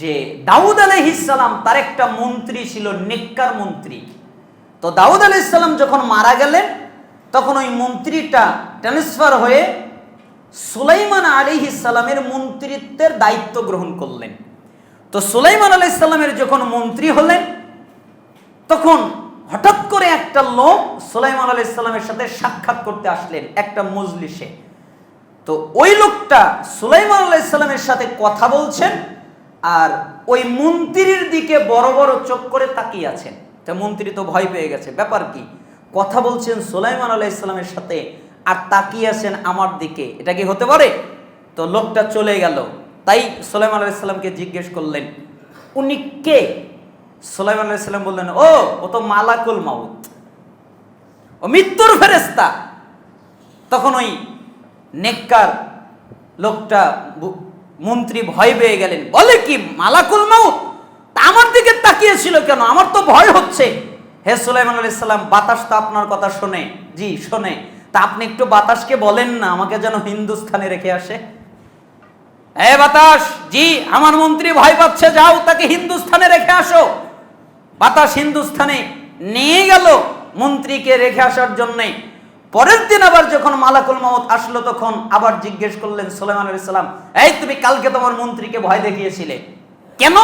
যে দাউদ আলহিসাল্লাম তার একটা মন্ত্রী ছিল, নেককার মন্ত্রী। তো দাউদ আলাইসাল্লাম যখন মারা গেলেন, তখন ওই মন্ত্রীটা ট্রান্সফার হয়ে সুলাইমান আলিহিসাল্লামের মন্ত্রিত্বের দায়িত্ব গ্রহণ করলেন। তো সুলাইমান আলাইসাল্লামের যখন মন্ত্রী হলেন, তখন হঠাৎ করে একটা লোক সুলাইমান আলাইসাল্লামের সাথে সাক্ষাৎ করতে আসলেন, একটা মজলিসে। তো ওই লোকটা সুলাইমান আলাইসাল্লামের সাথে কথা বলছেন আর ওই মন্ত্রীর দিকে বড় বড় চোখ করে তাকিয়ে আছেন। তা মন্ত্রী তো ভয় পেয়ে গেছে। ব্যাপার কি? কথা বলছেন সুলাইমান আলাইসাল্লামের সাথে আর তাকিয়ে আছেন আমার দিকে। এটা কি হতে পারে? তো লোকটা চলে গেল। তাই সুলাইমান আলাইসাল্লামকে জিজ্ঞেস করলেন, উনি কে? সুলাইমান আলাইসাল্লাম বললেন, ও ও তো মালাকুল মাউত। ও মৃত্যুর ফেরেস্তা তখন ওই নেককার লোকটা মন্ত্রী ভয় পেয়ে গেলেন। বলে কি, মালাকুল মাউত আমার দিকে তাকিয়েছিল কেন? আমার তো ভয় হচ্ছে। হে সুলাইমান আলাইহিস সালাম, বাতাস তো আপনার কথা শোনে। জি, শোনে। তা আপনি একটু বাতাসকে বলেন না, আমাকে যেন হিন্দুস্থানে রেখে আসে। এ বাতাস, জি, আমার মন্ত্রী ভয় পাচ্ছে, যাও তাকে হিন্দুস্থানে রেখে আসো। বাতাস হিন্দুস্থানে নিয়ে গেল মন্ত্রীকে রেখে আসার জন্যে। পরের দিন আবার যখন মালাকুল মামত আসলো, তখন আবার জিজ্ঞেস করলেন সোলেমান আলী সাল্লাম এই তুমি কালকে তোমার মন্ত্রীকে ভয় দেখিয়েছিলে? কেন?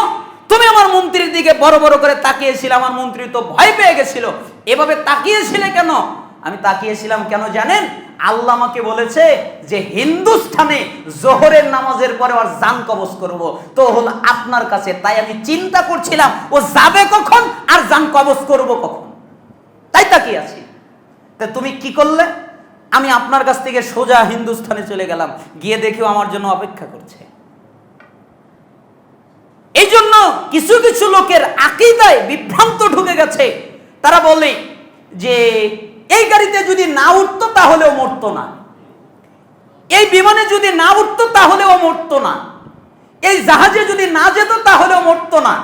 তুমি আমার মন্ত্রীর দিকে বড় বড় করে তাকিয়েছিলে, আমার মন্ত্রী তো ভয় পেয়ে গেছিল। এভাবে তাকিয়েছিলে কেন? আমি তাকিয়েছিলাম কেন জানেন? আল্লাহ আমাকে বলেছে যে, হিন্দুস্থানে জোহরের নামাজের পরে আর জান কবজ করব। তো হলো আপনার কাছে, তাই আমি চিন্তা করছিলাম, ও যাবে কখন আর জান কবজ করব কখন? তাই তাকিয়ে আছি। তা তুমি কি করলে? আমি আপনার কাছ থেকে সোজা হিন্দুস্থানে চলে গেলাম। গিয়ে দেখেও আমার জন্য অপেক্ষা করছে। এই জন্য কিছু কিছু লোকের আকিদায় বিভ্রান্ত ঢুকে গেছে। তারা বলে যে, এই গাড়িতে যদি না উঠতো তাহলেও মরতো না। এই বিমানে যদি না উঠতো তাহলেও মরতো না। এই জাহাজে যদি না যেত তাহলেও মরতো না।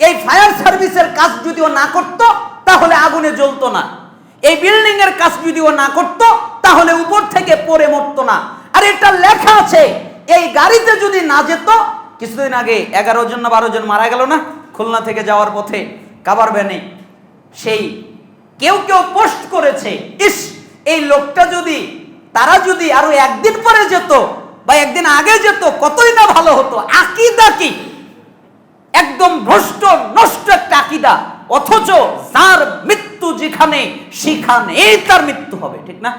এই ফায়ার সার্ভিসের কাজ যদিও না করতো, তাহলে আগুনে জ্বলতো না। এই বিল্ডিং এর কাজ যদি ও না করতো, তাহলে উপর থেকে পড়ে মরতো না। আর এটা লেখা আছে, এই গাড়িতে যদি না যেত, কিছুদিন আগে এগারো জন না বারো জন মারা গেল না খুলনা থেকে যাওয়ার পথে, কাবার ভ্যানে। সেই কেউ কেউ পোস্ট করেছে, ইস, এই লোকটা যদি, তারা যদি আরও একদিন পরে যেত বা একদিন আগে যেত, কতই না ভালো হতো। আকিদা কি? একদম ভ্রষ্ট, নষ্ট একটা আকিদা। অথচ যার মৃত্যু যেখানে সেখানেই তার মৃত্যু হবে, ঠিক না?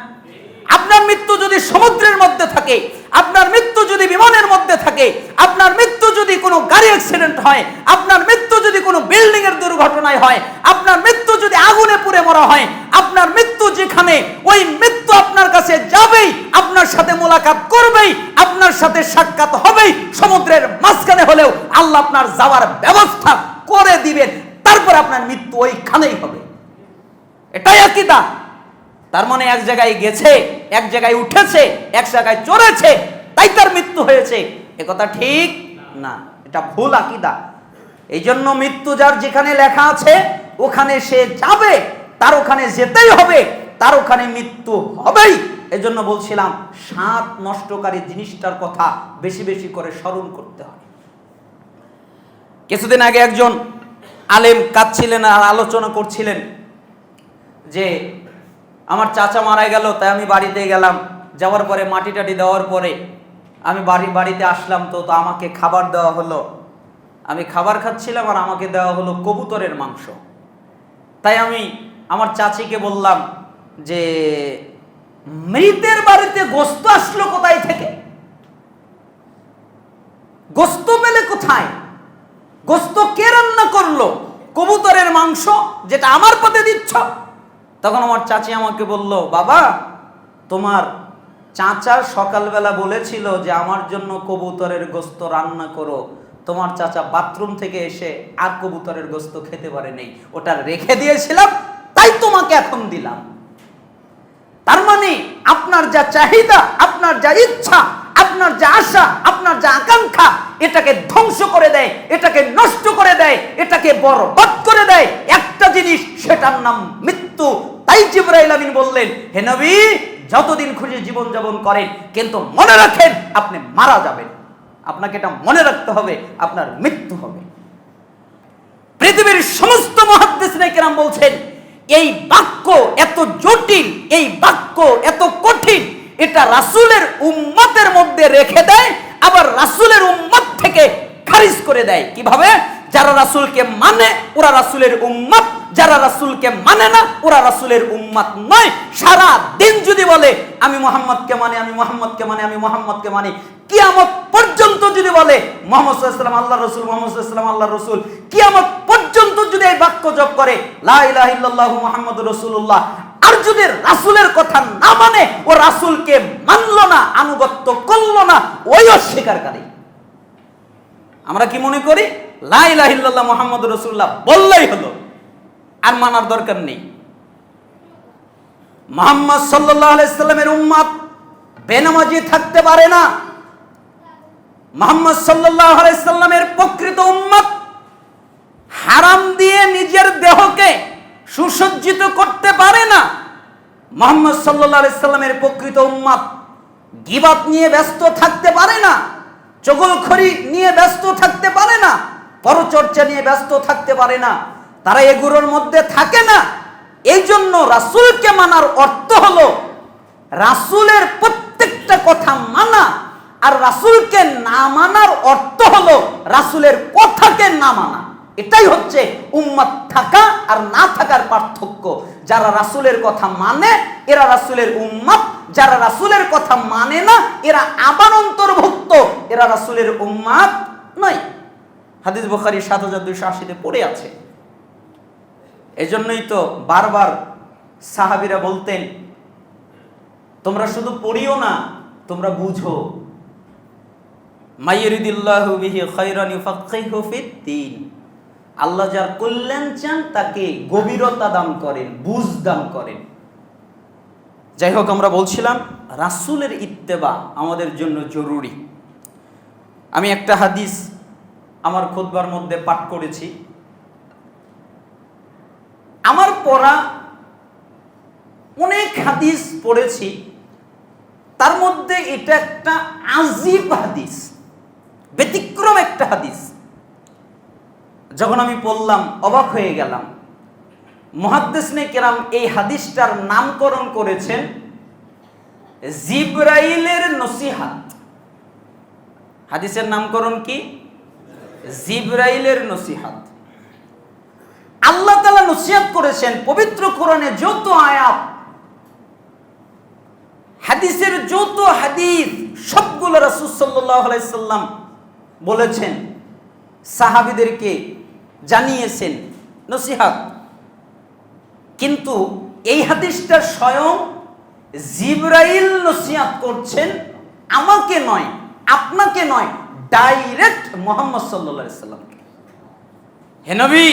আপনার মৃত্যু যদি সমুদ্রের মধ্যে থাকে, আপনার মৃত্যু যদি বিমানের মধ্যে থাকে, আপনার মৃত্যু যদি কোনো গাড়ি অ্যাক্সিডেন্ট হয়, আপনার মৃত্যু যদি কোনো বিল্ডিং এর দুর্ঘটনায় হয়, আপনার মৃত্যু যদি আগুনে পুড়ে মরা হয়, আপনার মৃত্যু যেখানে, ওই মৃত্যু আপনার কাছে যাবেই, আপনার সাথে মোলাকাত করবেই, আপনার সাথে সাক্ষাৎ হবেই, সমুদ্রের মাঝখানে হলেও আল্লাহ আপনার যাওয়ার ব্যবস্থা করে দিবেন, তারপর আপনার মৃত্যু ওইখানেই হবে। এটাই আকিদা। তার মানে এক জায়গায় গেছে, এক জায়গায় উঠেছে, এক জায়গায় চড়েছে, তাই তার মৃত্যু হয়েছে। এ কথা ঠিক না? এটা ভুল আকিদা। এই জন্য মৃত্যু যার যেখানে লেখা আছে, ওখানে সে যাবে, তার ওখানে যেতেই হবে, তার ওখানে মৃত্যু হবেই। এজন্য বলছিলাম সাত নষ্টকারী জিনিসটার কথা বেশি বেশি করে স্মরণ করতে হয়। কিছুদিন আগে একজন আলেম কাঁদছিলেন আর আলোচনা করছিলেন। যে আমার চাচা মারা গেল, তাই আমি বাড়িতে গেলাম। যাওয়ার পরে মাটি টাটি দেওয়ার পরে আমি বাড়ি, বাড়িতে আসলাম তো তো আমাকে খাবার দেওয়া হলো। আমি খাবার খাচ্ছিলাম আর আমাকে দেওয়া হলো কবুতরের মাংস। তাই আমি আমার চাচিকে বললাম যে, মৃতের বাড়িতে গোস্ত আসলো কোথায় থেকে? গোস্ত পেলে কোথায়? গোস্ত কে রান্না করল? কবুতরের মাংস, যেটা আমার পথে দিচ্ছ? তখন আমার চাচি আমাকে বলল, বাবা, তোমার চাচা সকালবেলা বলেছিল যে আমার জন্য কবুতরের গোস্ত রান্না করো। তোমার চাচা বাথরুম থেকে এসে আর কবুতরের গোস্ত খেতে পারে নেই ওটা রেখে দিয়েছিলাম, তাই তোমাকে এখন দিলাম। তার মানে আপনার যা চাহিদা, আপনার যা ইচ্ছা আপনার যা আশা, আপনার যা আকাঙ্ক্ষা, এটাকে ধ্বংস করে দেয়, এটাকে নষ্ট করে দেয়, এটাকে বরবাদ করে দেয়। একটা জিনিস, সেটার নাম মৃত্যু। তাই জিব্রাইল আমিন বললেন, হে নবী, যতদিন খুশি জীবন যাপন করেন, কিন্তু মনে রাখেন, আপনি মারা যাবেন। আপনাকে এটা মনে রাখতে হবে, আপনার মৃত্যু হবে। পৃথিবীর সমস্ত মহাদ্দেশ কেরাম বলছেন, এই বাক্য এত জটিল, এই বাক্য এত কঠিন এটা রাসূলের উম্মতের মধ্যে রেখে দেয়, আবার রাসূলের উম্মত থেকে খারিজ করে দেয়। কীভাবে? যারা রাসূলকে মানে ওরা রাসূলের উম্মত। যারা রাসূলকে মানে না, ওরা রাসূলের উম্মত নয়। সারা দিন যদি বলে, আমি মোহাম্মদকে মানে আমি মোহাম্মদকে মানে আমি মোহাম্মদকে মানে কিয়ামত পর্যন্ত যদি বলে, মোহাম্মদ সাল্লাম আল্লাহ রসুল, মোহাম্মদ সাল্লাম আল্লাহ রসুল, কিয়ামত পর্যন্ত যদি এই বাক্য জপ করে, লা ইলাহা ইল্লাল্লাহু মুহাম্মাদুর রাসূলুল্লাহ আর যদি রাসূলের কথা না মানে ও রাসূলকে মানলো না, আনুগত্য করল না, ওই অস্বীকারী আমরা কি মনে করি? লা ইলাহা ইল্লাল্লাহ মুহাম্মাদুর বললেই হলো, আর মানার দরকার নেই। মোহাম্মদ সাল্লাল্লাহু আলাইহি সাল্লামের উম্মত বেনামাজি থাকতে পারে না। মোহাম্মদ সাল্লাল্লাহু আলাইহি সাল্লামের প্রকৃত উম্মত হারাম দিয়ে নিজের দেহকে সুসজ্জিত করতে পারে না। মোহাম্মদ সাল্লাল্লাহু আলাইহি সাল্লামের প্রকৃত উম্মত গিবাত নিয়ে ব্যস্ত থাকতে পারে না, চগলখড়ি নিয়ে ব্যস্ত থাকতে পারে না, পরচর্চা নিয়ে ব্যস্ত থাকতে পারে না, তারা এগুলোর মধ্যে থাকে না। এই জন্য রাসূলকে মানার অর্থ হলো রাসূলের প্রত্যেকটা কথা মানা আর রাসূলকে না মানার অর্থ হলো রাসূলের কথাকে না মানা। এটাই হচ্ছে উম্মাদ থাকা আর না থাকার পার্থক্য। যারা রাসুলের কথা মানে এরা রাসুলের উম্মত। যারা রাসুলের কথা মানে না, এরা আবার অন্তর্ভুক্ত। এরা রাসুলের উম্মত নয়। হাদিস বুখারি সাত হাজার দুইশো আশিতে পড়ে আছে। এজন্যই তো বারবার সাহাবিরা বলতেন, তোমরা শুধু পড়িও না, তোমরা বুঝো। মাইরিদিল্লাহু বিহি ইউফাক্কিহু ফিদ্দিন আল্লাহ যার কল্যাণ চান, তাকে গভীরতা দান করেন, বুঝ দান করেন। যাই হোক, আমরা বলছিলাম, রাসূলের ইত্তেবা আমাদের জন্য জরুরি। আমি একটা হাদিস আমার খুতবার মধ্যে পাঠ করেছি। আমার পড়া অনেক হাদিস পড়েছি। তার মধ্যে এটা একটা আজিব হাদিস, ব্যতিক্রম একটা হাদিস। যখন আমি পড়লাম, অবাক হয়ে গেলাম। মহাদ্দেশনে কেরাম এই হাদিসটার নামকরণ করেছেন জিব্রাইলের নসিহাত। হাদিসের নামকরণ কি? জিব্রাইলের নসিহাত। আল্লাহ তালা নসিহাত করেছেন পবিত্র কোরআনে যত আয়াত, হাদিসের যত হাদিস, সবগুলো রাসূল আলাইহি সাল্লাম বলেছেন। সাহাবীদেরকে জানিয়েছেন, নসিহাত। কিন্তু এই হাদিসটা স্বয়ং জিব্রাইল নসিহাত করছেন, আমাকে নয়, আপনাকে নয়, ডাইরেক্ট মোহাম্মদ আলাইহি সাল্লামকে হে নবী,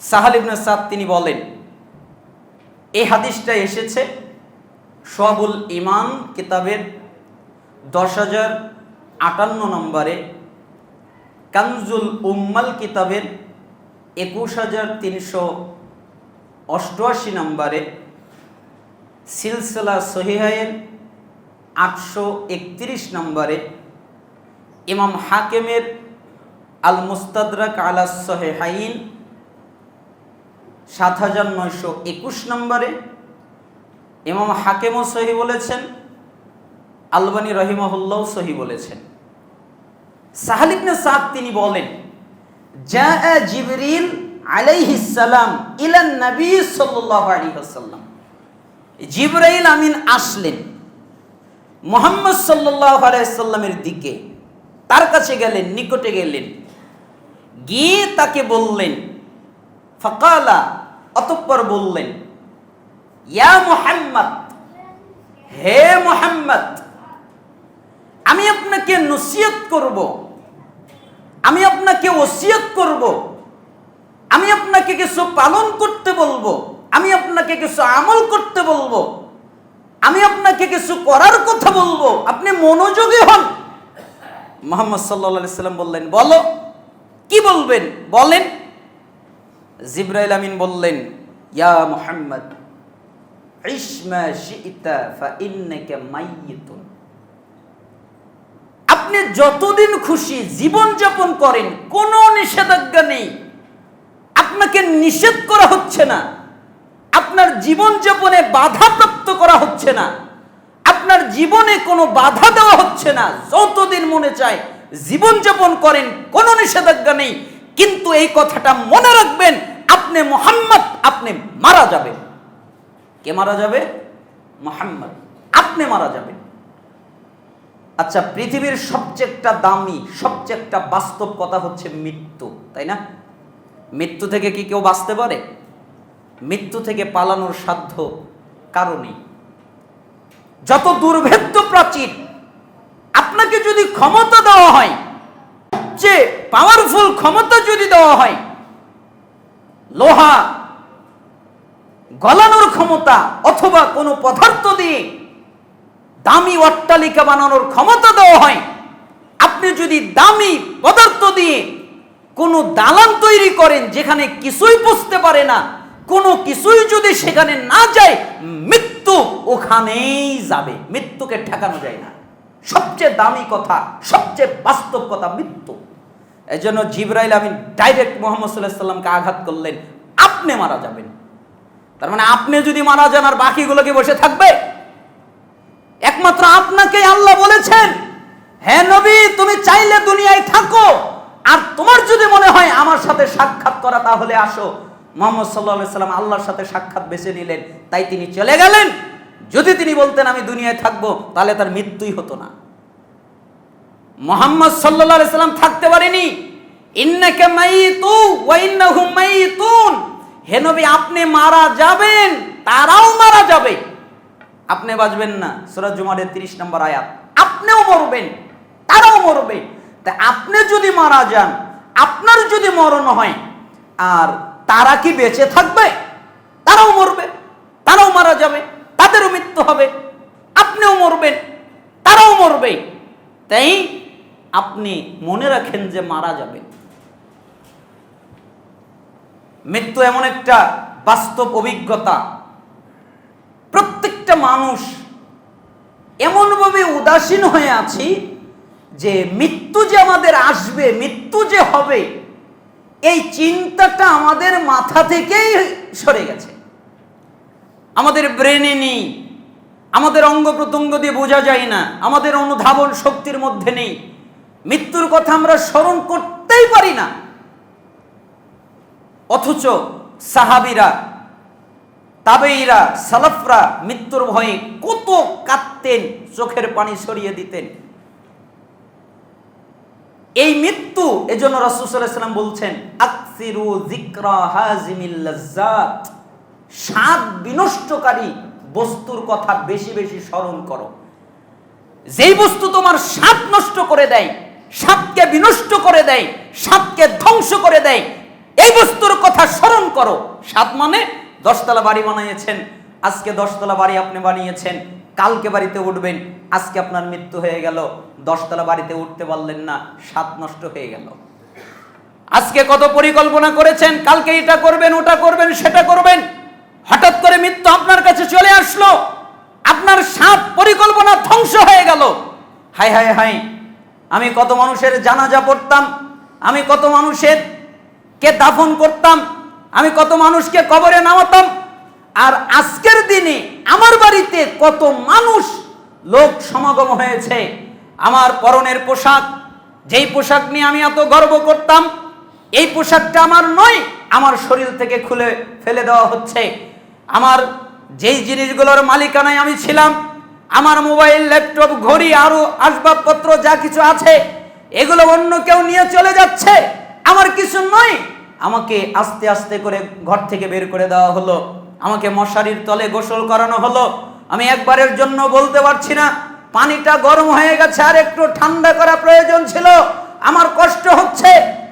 সাহাল সাদ তিনি বলেন, এই হাদিসটা এসেছে সোয়াবুল ইমান কিতাবের দশ হাজার আটান্ন নম্বরে কানজুল উম্মাল কিতাবের একুশ হাজার তিনশো অষ্টআশি নম্বরে সিলসিলা সহিহায়ের আটশো একত্রিশ নম্বরে ইমাম হাকেমের আল মুস্তাদরাক আলা সহেহাইন সাত হাজার নয়শো একুশ নম্বরে ইমাম হাকেমও সহি বলেছেন, আলবানী রহিমাহুল্লাহ সহি বলেছেন। সাহালিবনে সাদ তিনি বলেন যা জিবরিল আলাইহিস সালাম ইলান নবী সাল্লাল্লাহু আলাইহি ওয়াসাল্লাম। জিবরাইল আমিন আসলেন মোহাম্মদ সাল্লাল্লাহু আলাইহি সাল্লামের দিকে, তার কাছে গেলেন, নিকটে গেলেন। গিয়ে তাকে বললেন, ফকালা অতঃপর বললেন, ইয়া মোহাম্মদ, হে মোহাম্মদ, আমি আপনাকে নসিয়ত করব আমি আপনাকে ওসিয়ত করব। আমি আপনাকে কিছু পালন করতে বলব। আমি আপনাকে কিছু আমল করতে বলব। আমি আপনাকে কিছু করার কথা বলব। আপনি মনোযোগী হন। মোহাম্মদ সাল্লা সাল্লাম বললেন, বলো। কি বলবেন? বলেন। জিব্রাইল আমিন বললেন, ইয়া মুহাম্মদ ইসমা শিইতা ফা ইন্নাকা মাইয়িতুন আপনি যতদিন খুশি জীবন যাপন করেন, কোনো নিষেধাজ্ঞা নেই। আপনাকে নিষেধ করা হচ্ছে না। আপনার জীবন যাপনে বাধা প্রাপ্ত করা হচ্ছে না। আপনার জীবনে কোনো বাধা দেওয়া হচ্ছে না। যতদিন মনে চায় জীবন যাপন করেন, কোনো নিষেধাজ্ঞা নেই। কিন্তু এই কথাটা মনে রাখবেন, আপনি মোহাম্মদ, আপনি মারা যাবেন। কে মারা যাবে? মোহাম্মদ। আপনি মারা যাবেন। আচ্ছা পৃথিবীর সবচেয়েটা দামি, সবচেয়েটা বাস্তব কথা হচ্ছে মৃত্যু, তাই না? মৃত্যু থেকে কি কেউ বাঁচতে পারে? মৃত্যু থেকে পালানোর সাধ্য কারণে যত দুর্ভেদ্য প্রাচীর আপনাকে যদি ক্ষমতা দেওয়া হয়, যে পাওয়ারফুল ক্ষমতা যদি দেওয়া হয়, লোহা গলানোর ক্ষমতা অথবা কোনো পদার্থ দিয়ে দামি অট্টালিকা বানানোর ক্ষমতা দেওয়া হয়। আপনি যদি দামি পদার্থ দিয়ে কোনো দালান তৈরি করেন যেখানে কিছুই পুষতে পারে না, কোনো কিছুই যদি সেখানে না যায়, মৃত্যু ওখানেই যাবে। মৃত্যুকে ঠেকানো যায় না। সবচেয়ে দামি কথা, সবচেয়ে বাস্তব কথা মৃত্যু। এই জন্য জিব্রাইল আমিন ডাইরেক্ট মোহাম্মদ সাল্লাহ সাল্লামকে আঘাত করলেন। আপনি মারা যাবেন। তার মানে আপনি যদি মারা যান আর বাকিগুলোকে বসে থাকবে একমাত্র আপনাকে আল্লাহ বলেছেন হ্যাঁ নবী, তুমি চাইলে দুনিয়ায় থাকো, আর তোমার যদি মনে হয় আমার সাথে সাক্ষাৎ করা, তাহলে আসো। মোহাম্মদ সাল্লাহ সাল্লাম আল্লাহর সাথে সাক্ষাৎ বেছে নিলেন, তাই তিনি চলে গেলেন। যদি তিনি বলতেন, আমি দুনিয়ায় থাকব তাহলে তার মৃত্যুই হতো না। মোহাম্মদ সাল্লাহ সাল্লাম থাকতে পারেনি। হে নবী, আপনি মারা যাবেন, তারাও মারা যাবে। আপনি বাঁচবেন না। সুরাজ জুমারের তিরিশ নম্বর আয়াত। আপনিও মরবেন, তারাও মরবে। তা আপনি যদি মারা যান, আপনার যদি মরণ হয়, আর তারা কি বেঁচে থাকবে? তারাও মরবে, তারাও মারা যাবে, তাদেরও মৃত্যু হবে। আপনিও মরবেন, তারাও মরবে। তাই আপনি মনে রাখেন যে মারা যাবেন। মৃত্যু এমন একটা বাস্তব অভিজ্ঞতা। প্রত্যেকটা মানুষ এমনভাবে উদাসীন হয়ে আছি যে মৃত্যু যে আমাদের আসবে, মৃত্যু যে হবে, এই চিন্তাটা আমাদের মাথা থেকেই সরে গেছে। আমাদের ব্রেনে নেই, আমাদের অঙ্গ প্রত্যঙ্গ দিয়ে বোঝা যায় না, আমাদের অনুধাবন শক্তির মধ্যে নেই। মৃত্যুর কথা আমরা স্মরণ করতেই পারি না। অথচ সাহাবিরা তাবেইরা, সালাফরা মৃত্যুর ভয়ে কত কাঁদতেন, চোখের পানি সরিয়ে দিতেন। এই মৃত্যু, এজন্য রাসূলুল্লাহ বলছেন, আকসিরু যিকরা হাজিমিল লাজ্জাত। স্বাদ বিনষ্টকারী বস্তুর কথা বেশি বেশি স্মরণ করো। যেই বস্তু তোমার স্বাদ নষ্ট করে দেয় স্বাদকে বিনষ্ট করে দেয় স্বাদকে ধ্বংস করে দেয়, এই বস্তুর কথা স্মরণ করো। স্বাদ মানে দশতলা বাড়ি বানিয়েছেন, আজকে দশতলা বাড়ি আপনি বানিয়েছেন, কালকে বাড়িতে উঠবেন, আজকে আপনার মৃত্যু হয়ে গেল, দশতলা বাড়িতে উঠতে পারলেন না, স্বাদ নষ্ট হয়ে গেল। আজকে কত পরিকল্পনা করেছেন, কালকে এটা করবেন, ওটা করবেন, সেটা করবেন, হঠাৎ করে মৃত্যু আপনার কাছে চলে আসলো, আপনার সাত পরিকল্পনা ধ্বংস হয়ে গেল। হাই হাই হাই আমি কত মানুষের জানাজা পড়তাম, আমি কত মানুষের কে দাফন করতাম আমি কত মানুষকে কবরে নামাতাম, আর আজকের দিনে আমার বাড়িতে কত মানুষ লোক সমাগম হয়েছে, আমার পরনের পোশাক, যেই পোশাক নিয়ে আমি এত গর্ব করতাম, এই পোশাকটা আমার নয়, আমার শরীর থেকে খুলে ফেলে দেওয়া হচ্ছে। আমার যেই জিনিসগুলোর মালিকানায় আমি ছিলাম, আমার মোবাইল, ল্যাপটপ, ঘড়ি, আরও আসবাবপত্র, যা কিছু আছে, এগুলো অন্য কেউ নিয়ে চলে যাচ্ছে, আমার কিছু নয়। আমাকে আস্তে আস্তে করে ঘর থেকে বের করে দেওয়া হলো। আমাকে মশারির তলে গোসল করানো হলো। আমি একবারের জন্য বলতে পারছি না, পানিটা গরম হয়ে গেছে আর একটু ঠান্ডা করা প্রয়োজন ছিল। আমার কষ্ট হচ্ছে।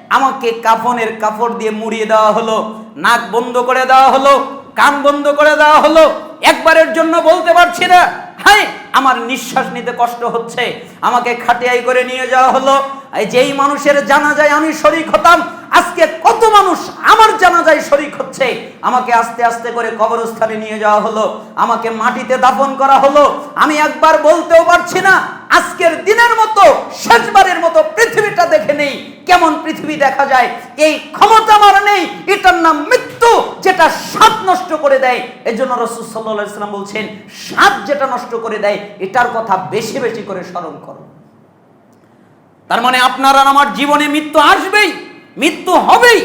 আমাকে কাফনের কাপড় দিয়ে মুড়িয়ে দেওয়া হলো, নাক বন্ধ করে দেওয়া হলো, কান বন্ধ করে দেওয়া হলো। একবারের জন্য বলতে পারছি না হাই আমার নিঃশ্বাস নিতে কষ্ট হচ্ছে। আমাকে খাটিয়াই করে নিয়ে যাওয়া হলো। যেই মানুষের জানা যায় আমি শরিক হতাম, আজকে কত মানুষ আমার জানা যায় শরিক হচ্ছে। আমাকে আস্তে আস্তে করে কবরস্থানে নিয়ে যাওয়া হলো। আমাকে মাটিতে দাফন করা হলো। আমি একবার বলতেও পারছি না আজকের দিনের মতো, শেষবারের মতো পৃথিবীটা দেখে নেই। কেমন পৃথিবী দেখা যায়? এই ক্ষমতা আমার নেই, এটার নাম মৃত্যু, যেটা স্বাদ নষ্ট করে দেয়। এই জন্য রসুল ইসলাম বলছেন, স্বাদ যেটা নষ্ট করে দেয়, এটার কথা বেশি বেশি করে স্মরণ করো। তার মানে আপনার আর আমার জীবনে মৃত্যু আসবেই, মৃত্যু হবেই।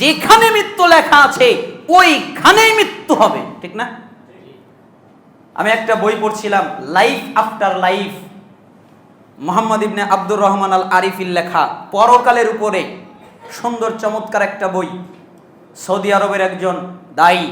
যেখানে মৃত্যু লেখা আছে, ওইখানেই মৃত্যু হবে। ঠিক না? আমি একটা বই পড়ছিলাম life after life Muhammad ibn Abdur Rahman al আরিফির লেখা পরকালের উপরে সুন্দর চমৎকার একটা বই সৌদি আরবের একজন দায়ী